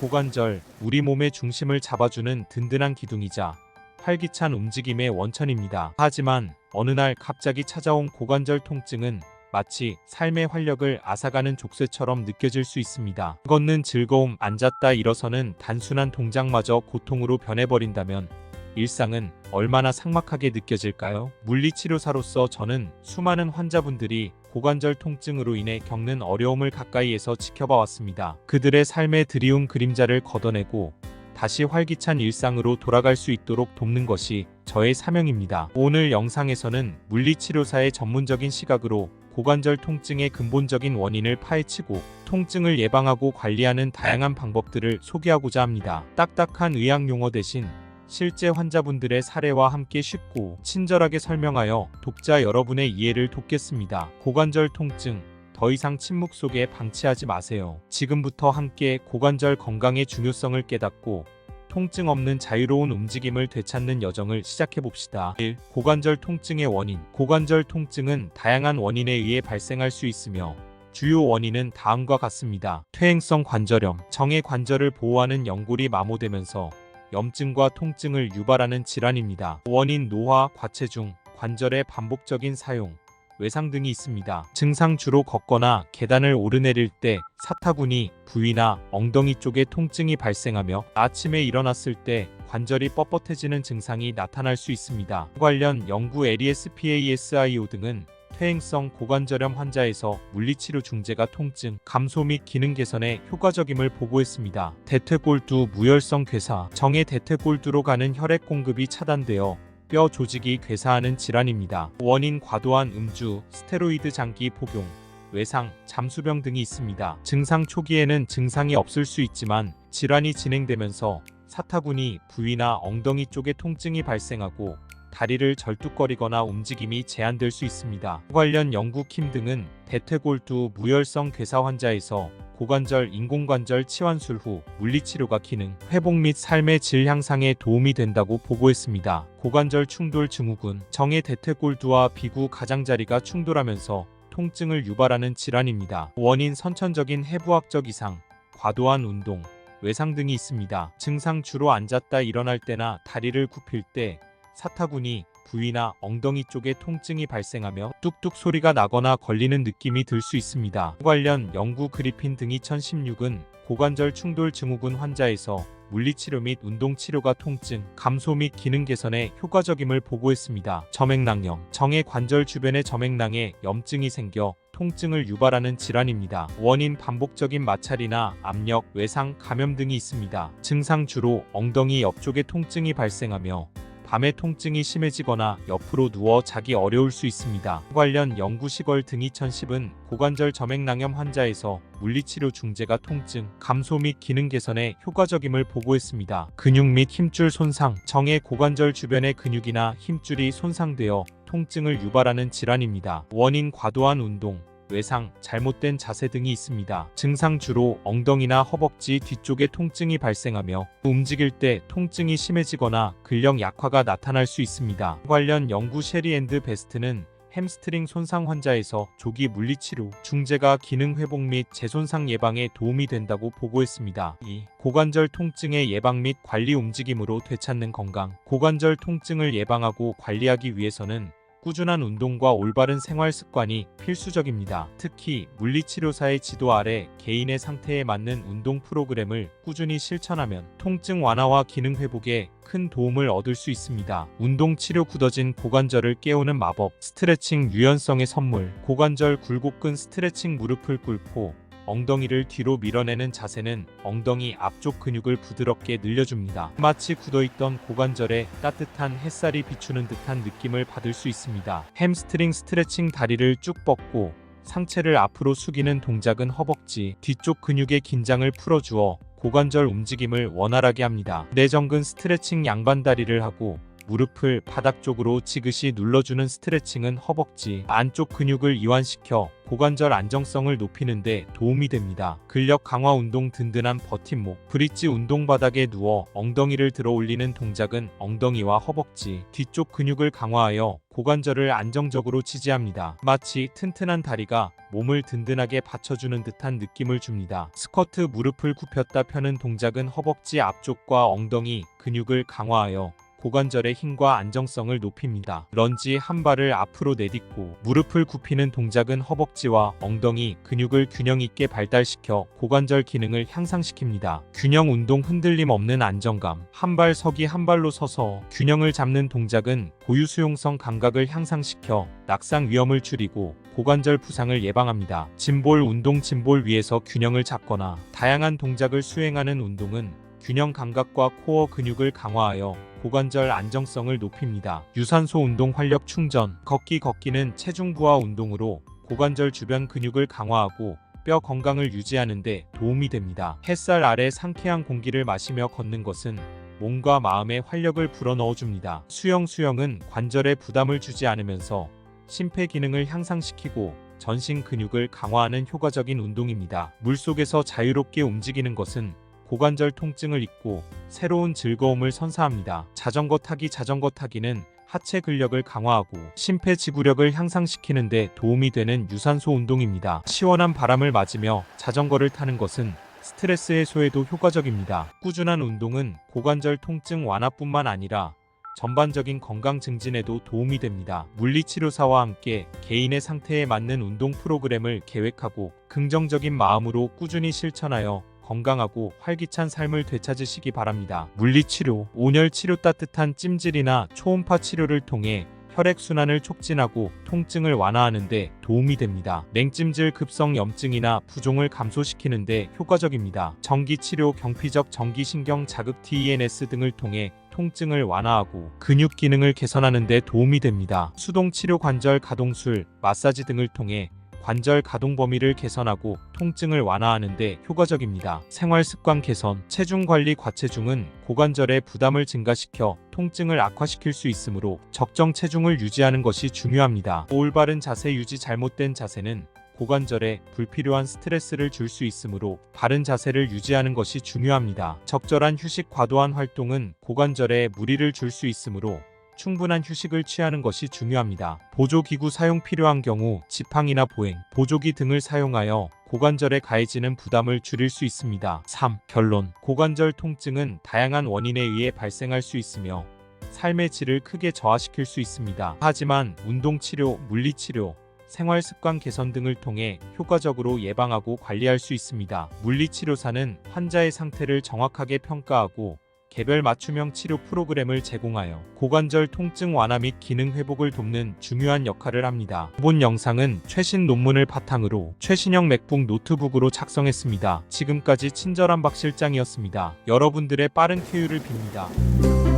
고관절, 우리 몸의 중심을 잡아주는 든든한 기둥이자 활기찬 움직임의 원천입니다. 하지만 어느 날 갑자기 찾아온 고관절 통증은 마치 삶의 활력을 앗아가는 족쇄처럼 느껴질 수 있습니다. 걷는 즐거움, 앉았다 일어서는 단순한 동작마저 고통으로 변해버린다면 일상은 얼마나 삭막하게 느껴질까요? 물리치료사로서 저는 수많은 환자분들이 고관절 통증으로 인해 겪는 어려움을 가까이에서 지켜봐 왔습니다. 그들의 삶의 드리운 그림자를 걷어내고 다시 활기찬 일상으로 돌아갈 수 있도록 돕는 것이 저의 사명입니다. 오늘 영상에서는 물리치료사의 전문적인 시각으로 고관절 통증의 근본적인 원인을 파헤치고 통증을 예방하고 관리하는 다양한 방법들을 소개하고자 합니다. 딱딱한 의학 용어 대신 실제 환자분들의 사례와 함께 쉽고 친절하게 설명하여 독자 여러분의 이해를 돕겠습니다. 고관절 통증 더 이상 침묵 속에 방치하지 마세요. 지금부터 함께 고관절 건강의 중요성을 깨닫고 통증 없는 자유로운 움직임을 되찾는 여정을 시작해 봅시다. 1. 고관절 통증의 원인. 고관절 통증은 다양한 원인에 의해 발생할 수 있으며 주요 원인은 다음과 같습니다. 퇴행성 관절염. 정의 관절을 보호하는 연골이 마모되면서 염증과 통증을 유발하는 질환입니다. 원인 노화, 과체중, 관절의 반복적인 사용, 외상 등이 있습니다. 증상 주로 걷거나 계단을 오르내릴 때 사타구니, 부위나 엉덩이 쪽에 통증이 발생하며 아침에 일어났을 때 관절이 뻣뻣해지는 증상이 나타날 수 있습니다. 관련 연구 LESPASIO 등은 퇴행성 고관절염 환자에서 물리치료 중재가 통증, 감소 및 기능 개선에 효과적임을 보고했습니다. 대퇴골두 무혈성 괴사, 정의 대퇴골두로 가는 혈액 공급이 차단되어 뼈 조직이 괴사하는 질환입니다. 원인 과도한 음주, 스테로이드 장기 복용, 외상, 잠수병 등이 있습니다. 증상 초기에는 증상이 없을 수 있지만 질환이 진행되면서 사타구니, 부위나 엉덩이 쪽에 통증이 발생하고 다리를 절뚝거리거나 움직임이 제한될 수 있습니다. 관련 연구 킴 등은 대퇴골두 무혈성 괴사 환자에서 고관절 인공관절 치환술 후 물리치료가 기능 회복 및 삶의 질 향상에 도움이 된다고 보고했습니다. 고관절 충돌 증후군 정의 대퇴골두와 비구 가장자리가 충돌하면서 통증을 유발하는 질환입니다. 원인 선천적인 해부학적 이상, 과도한 운동, 외상 등이 있습니다. 증상 주로 앉았다 일어날 때나 다리를 굽힐 때 사타구니, 부위나 엉덩이 쪽에 통증이 발생하며 뚝뚝 소리가 나거나 걸리는 느낌이 들 수 있습니다. 관련 연구 그리핀 등 2016은 고관절 충돌 증후군 환자에서 물리치료 및 운동치료가 통증, 감소 및 기능 개선에 효과적임을 보고했습니다. 점액낭염, 정의 관절 주변의 점액낭에 염증이 생겨 통증을 유발하는 질환입니다. 원인 반복적인 마찰이나 압력, 외상, 감염 등이 있습니다. 증상 주로 엉덩이 옆쪽에 통증이 발생하며 밤에 통증이 심해지거나 옆으로 누워 자기 어려울 수 있습니다. 관련 연구 시걸 등 2010은 고관절 점액낭염 환자에서 물리치료 중재가 통증, 감소 및 기능 개선에 효과적임을 보고했습니다. 근육 및 힘줄 손상, 정의 고관절 주변의 근육이나 힘줄이 손상되어 통증을 유발하는 질환입니다. 원인 과도한 운동, 외상, 잘못된 자세 등이 있습니다. 증상 주로 엉덩이나 허벅지 뒤쪽에 통증이 발생하며 움직일 때 통증이 심해지거나 근력 약화가 나타날 수 있습니다. 관련 연구 셰리 앤드 베스트는 햄스트링 손상 환자에서 조기 물리치료, 중재가 기능 회복 및 재손상 예방에 도움이 된다고 보고했습니다. 2. 고관절 통증의 예방 및 관리 움직임으로 되찾는 건강. 고관절 통증을 예방하고 관리하기 위해서는 꾸준한 운동과 올바른 생활 습관이 필수적입니다. 특히 물리치료사의 지도 아래 개인의 상태에 맞는 운동 프로그램을 꾸준히 실천하면 통증 완화와 기능 회복에 큰 도움을 얻을 수 있습니다. 운동 치료 굳어진 고관절을 깨우는 마법, 스트레칭 유연성의 선물, 고관절 굴곡근 스트레칭 무릎을 꿇고 엉덩이를 뒤로 밀어내는 자세는 엉덩이 앞쪽 근육을 부드럽게 늘려줍니다. 마치 굳어있던 고관절에 따뜻한 햇살이 비추는 듯한 느낌을 받을 수 있습니다. 햄스트링 스트레칭 다리를 쭉 뻗고 상체를 앞으로 숙이는 동작은 허벅지, 뒤쪽 근육의 긴장을 풀어주어 고관절 움직임을 원활하게 합니다. 내전근 스트레칭 양반다리를 하고 무릎을 바닥 쪽으로 지그시 눌러주는 스트레칭은 허벅지 안쪽 근육을 이완시켜 고관절 안정성을 높이는 데 도움이 됩니다. 근력 강화 운동 든든한 버팀목 브릿지 운동 바닥에 누워 엉덩이를 들어 올리는 동작은 엉덩이와 허벅지 뒤쪽 근육을 강화하여 고관절을 안정적으로 지지합니다. 마치 튼튼한 다리가 몸을 든든하게 받쳐주는 듯한 느낌을 줍니다. 스쿼트 무릎을 굽혔다 펴는 동작은 허벅지 앞쪽과 엉덩이 근육을 강화하여 고관절의 힘과 안정성을 높입니다. 런지 한 발을 앞으로 내딛고 무릎을 굽히는 동작은 허벅지와 엉덩이 근육을 균형 있게 발달시켜 고관절 기능을 향상시킵니다. 균형 운동 흔들림 없는 안정감. 한 발 서기 한 발로 서서 균형을 잡는 동작은 고유 수용성 감각을 향상시켜 낙상 위험을 줄이고 고관절 부상을 예방합니다. 짐볼 운동 짐볼 위에서 균형을 잡거나 다양한 동작을 수행하는 운동은 균형 감각과 코어 근육을 강화하여 고관절 안정성을 높입니다. 유산소 운동 활력 충전 걷기 걷기는 체중 부하 운동으로 고관절 주변 근육을 강화하고 뼈 건강을 유지하는 데 도움이 됩니다. 햇살 아래 상쾌한 공기를 마시며 걷는 것은 몸과 마음에 활력을 불어넣어 줍니다. 수영 수영은 관절에 부담을 주지 않으면서 심폐 기능을 향상시키고 전신 근육을 강화하는 효과적인 운동입니다. 물속에서 자유롭게 움직이는 것은 고관절 통증을 잊고 새로운 즐거움을 선사합니다. 자전거 타기 자전거 타기는 하체 근력을 강화하고 심폐지구력을 향상시키는 데 도움이 되는 유산소 운동입니다. 시원한 바람을 맞으며 자전거를 타는 것은 스트레스 해소에도 효과적입니다. 꾸준한 운동은 고관절 통증 완화뿐만 아니라 전반적인 건강 증진에도 도움이 됩니다. 물리치료사와 함께 개인의 상태에 맞는 운동 프로그램을 계획하고 긍정적인 마음으로 꾸준히 실천하여 건강하고 활기찬 삶을 되찾으시기 바랍니다. 물리치료, 온열치료 따뜻한 찜질이나 초음파 치료를 통해 혈액순환을 촉진하고 통증을 완화하는 데 도움이 됩니다. 냉찜질 급성 염증이나 부종을 감소시키는 데 효과적입니다. 전기치료 경피적 전기신경 자극 TENS 등을 통해 통증을 완화하고 근육 기능을 개선하는 데 도움이 됩니다. 수동치료 관절 가동술, 마사지 등을 통해 관절 가동 범위를 개선하고 통증을 완화하는 데 효과적입니다. 생활 습관 개선, 체중 관리 과체중은 고관절의 부담을 증가시켜 통증을 악화시킬 수 있으므로 적정 체중을 유지하는 것이 중요합니다. 올바른 자세 유지 잘못된 자세는 고관절에 불필요한 스트레스를 줄 수 있으므로 바른 자세를 유지하는 것이 중요합니다. 적절한 휴식 과도한 활동은 고관절에 무리를 줄 수 있으므로 충분한 휴식을 취하는 것이 중요합니다. 보조기구 사용 필요한 경우 지팡이나 보행, 보조기 등을 사용하여 고관절에 가해지는 부담을 줄일 수 있습니다. 3. 결론 고관절 통증은 다양한 원인에 의해 발생할 수 있으며 삶의 질을 크게 저하시킬 수 있습니다. 하지만 운동치료, 물리치료, 생활 습관 개선 등을 통해 효과적으로 예방하고 관리할 수 있습니다. 물리치료사는 환자의 상태를 정확하게 평가하고 개별 맞춤형 치료 프로그램을 제공하여 고관절 통증 완화 및 기능 회복을 돕는 중요한 역할을 합니다. 본 영상은 최신 논문을 바탕으로 최신형 맥북 노트북으로 작성했습니다. 지금까지 친절한 박 실장이었습니다. 여러분들의 빠른 쾌유를 빕니다.